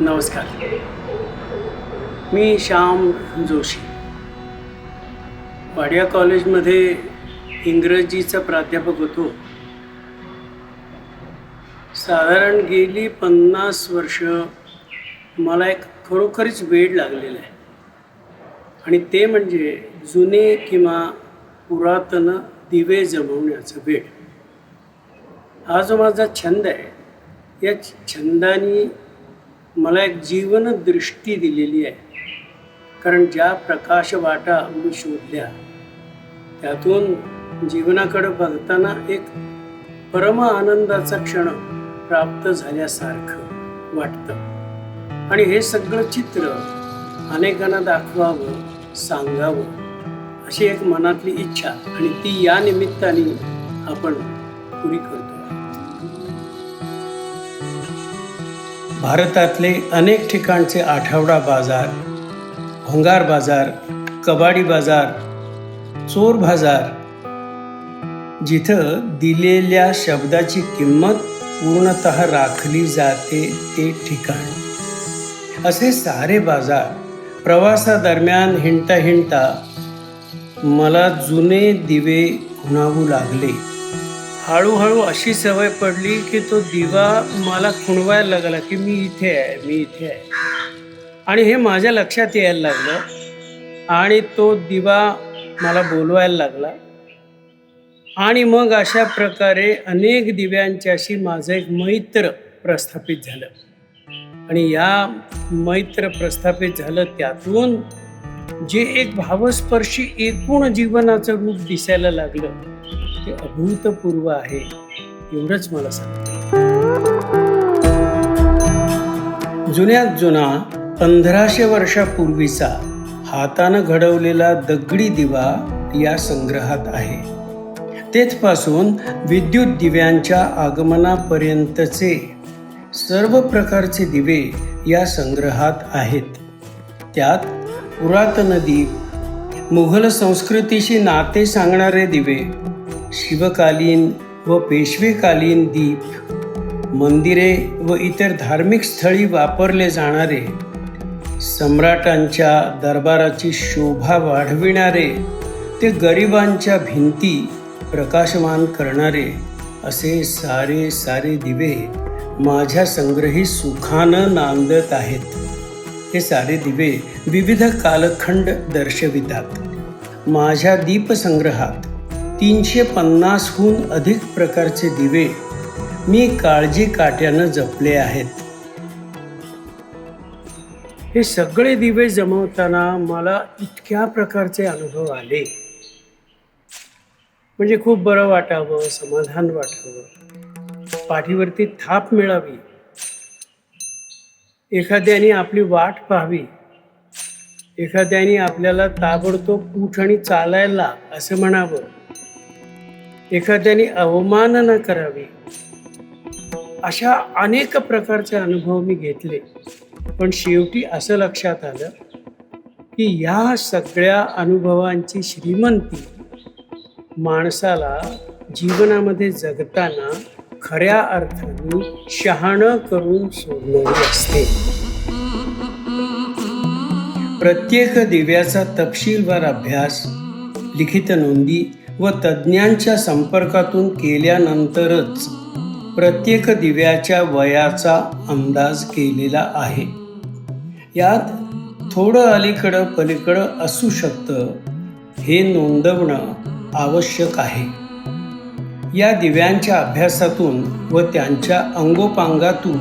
नमस्कार. मी श्याम जोशी. वाडिया कॉलेजमध्ये इंग्रजीचा प्राध्यापक होतो. साधारण गेली पन्नास वर्ष मला एक खरोखरीच वेड लागलेलं आहे. आणि ते म्हणजे जुने किंवा पुरातन दिवे जमवण्याचं वेड हा जो माझा छंद आहे या छंदाने मला एक जीवनदृष्टी दिलेली आहे. कारण ज्या प्रकाश वाटा मी शोधल्या त्यातून जीवनाकडे बघताना एक परम आनंदाचा क्षण प्राप्त झाल्यासारखं वाटतं. आणि हे सगळं चित्र अनेकांना दाखवावं सांगावं अशी एक मनातली इच्छा आणि ती या निमित्ताने आपण पुरी करतो भारतातले अनेक ठिकाणचे आठवडा बाजार भंगार बाजार कबाडी बाजार चोर बाजार जिथं दिलेल्या शब्दाची किंमत पूर्णत राखली जाते ते ठिकाण. असे सारे बाजार प्रवासादरम्यान हिंडता हिंडता मला जुने दिवे खुणावू लागले. हळूहळू अशी सवय पडली की तो दिवा मला खुणवायला लागला की मी इथे आहे मी इथे आहे. आणि हे माझ्या लक्षात यायला लागलं आणि तो दिवा मला बोलवायला लागला. आणि मग अशा प्रकारे अनेक दिव्यांच्याशी माझं एक मैत्र प्रस्थापित झालं. आणि या मैत्र प्रस्थापित झालं त्यातून जे एक भावस्पर्शी एकूण जीवनाचं रूप दिसायला लागलं. ते अभूतपूर्व आहे एवढंच मला सांगते. जुन्यात जुना पंधराशे वर्षापूर्वीचा हातानं घडवलेला दगडी दिवा या संग्रहात आहे. तेथपासून विद्युत दिव्यांच्या आगमनापर्यंतचे सर्व प्रकारचे दिवे या संग्रहात आहेत. त्यात पुरातन दीप मुघल संस्कृतीशी नाते सांगणारे दिवे शिवकालीन व पेशवेकालीन दीप मंदिरे व इतर धार्मिक स्थळी वापरले जाणारे सम्राटांच्या दरबाराची शोभा वाढविणारे ते गरिबांच्या भिंती प्रकाशमान करणारे असे सारे सारे दिवे माझ्या संग्रही सुखानं नांदत आहेत. हे सारे दिवे विविध कालखंड दर्शवितात. माझ्या दीपसंग्रहात तीनशे पन्नासहून अधिक प्रकारचे दिवे मी काळजी काट्यानं जपले आहेत. हे सगळे दिवे जमवताना मला इतक्या प्रकारचे अनुभव आले. म्हणजे खूप बरं वाटावं समाधान वाटावं. पाठीवरती थाप मिळावी. एखाद्याने आपली वाट पाहावी. एखाद्याने आपल्याला ताबडतोब उठ आणि चालायला असं म्हणावं. एखाद्याने अवमानना करावी. अशा अनेक प्रकारचे अनुभव मी घेतले. पण शेवटी असं लक्षात आलं की या सगळ्या अनुभवांची श्रीमंती माणसाला जीवनामध्ये जगताना खऱ्या अर्थाने शहाणं करून सोडणारी असते. प्रत्येक दिव्याचा तपशीलवार अभ्यास लिखित नोंदी व तज्ज्ञांच्या संपर्कातून केल्यानंतरच प्रत्येक दिव्याच्या वयाचा अंदाज केलेला आहे. यात थोडं अलीकडं पलीकडं असू शकतं हे नोंदवणं आवश्यक आहे. या दिव्यांच्या अभ्यासातून व त्यांच्या अंगोपांगातून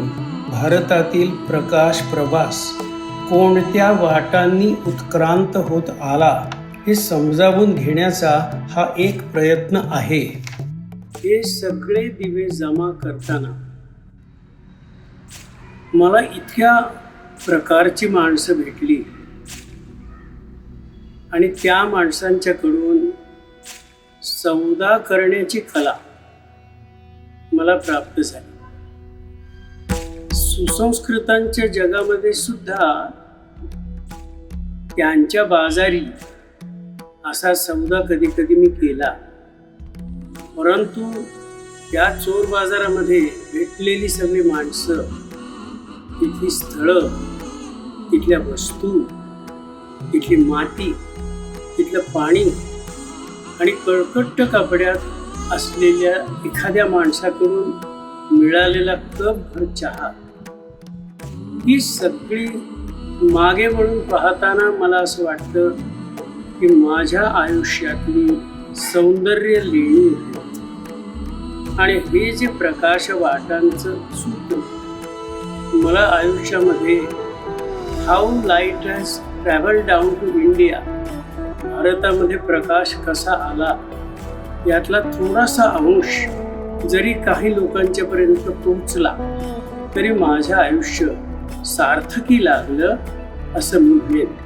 भारतातील प्रकाश प्रवास कोणत्या वाटांनी उत्क्रांत होत आला हे समजावून घेण्याचा हा एक प्रयत्न आहे. हे सगळे दिवे जमा करताना मला इतक्या प्रकारची माणसं भेटली. आणि त्या माणसांच्याकडून सौदा करण्याची कला मला प्राप्त झाली. सुसंस्कृतांच्या जगामध्ये सुद्धा त्यांच्या बाजारी असा सौदा कधी कधी मी केला. परंतु त्या चोर बाजारामध्ये भेटलेली सगळी माणसं तिथली स्थळं तिथल्या वस्तू तिथली माती तिथलं पाणी आणि कळकट्ट कपड्यात असलेल्या एखाद्या माणसाकडून मिळालेला कप भर चहा. ही सगळी मागे म्हणून पाहताना मला असं वाटतं की माझ्या आयुष्यातली सौंदर्य लेणी आहे. आणि हे जे प्रकाश वाटांचं सूत्र मला आयुष्यामध्ये how light has travel down to India भारतामध्ये प्रकाश कसा आला यातला थोडासा अंश जरी काही लोकांच्या पर्यंत पोहोचला तरी माझं आयुष्य सार्थकी लागलं असं मी म्हणेन.